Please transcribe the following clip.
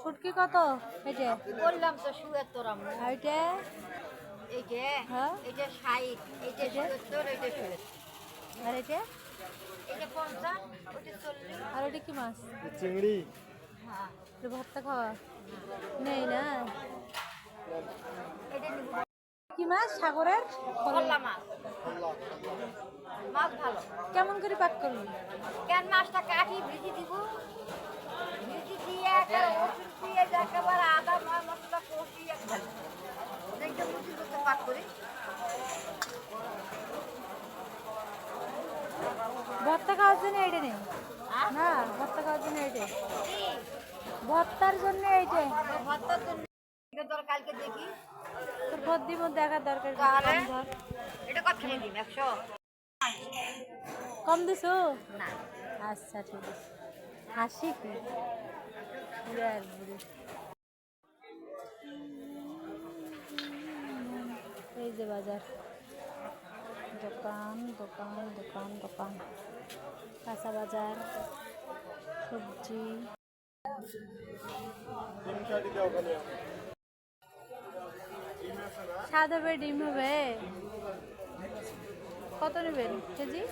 শুটকি কত? এই যে। বললাম তো শুয়ে তোর আম্মু আর এটা এই যে হ্যাঁ? এই যে ষাট এই যে সত্তর এই যে শুয়ে আর এটা এই যে পঞ্চাশ ওই চল্লিশ। আর এটা কি মাছ? চিংড়ি। হ্যাঁ। এটা ভর্তা খাওয়া? নেই না? এটা কি মাছ? সাগরের? করলা মাছ। মাছ ভালো। কেমন করে পাক করলি কেন মাছটা কাটি ভিজি দিব? পাক করি। ভর্তা খাওয়ার জন্য এইটা নেই? না ভর্তা খাওয়ার জন্য এইটা? ভর্তার জন্য এইটা। ভর্তার জন্য কালকে দেখি। তোর ভর্তির মধ্যে দেখার দরকার। এটা কত খেয়ে দিন একশো? কম দিছো? না। আচ্ছা ঠিক আছে। হাসি কি? বুড়ি যে বাজার। দোকান দোকান দোকান দোকান। কাঁচা বাজার, সবজি। সাদা হবে, ডিম হবে। কত নেবেন কেজি?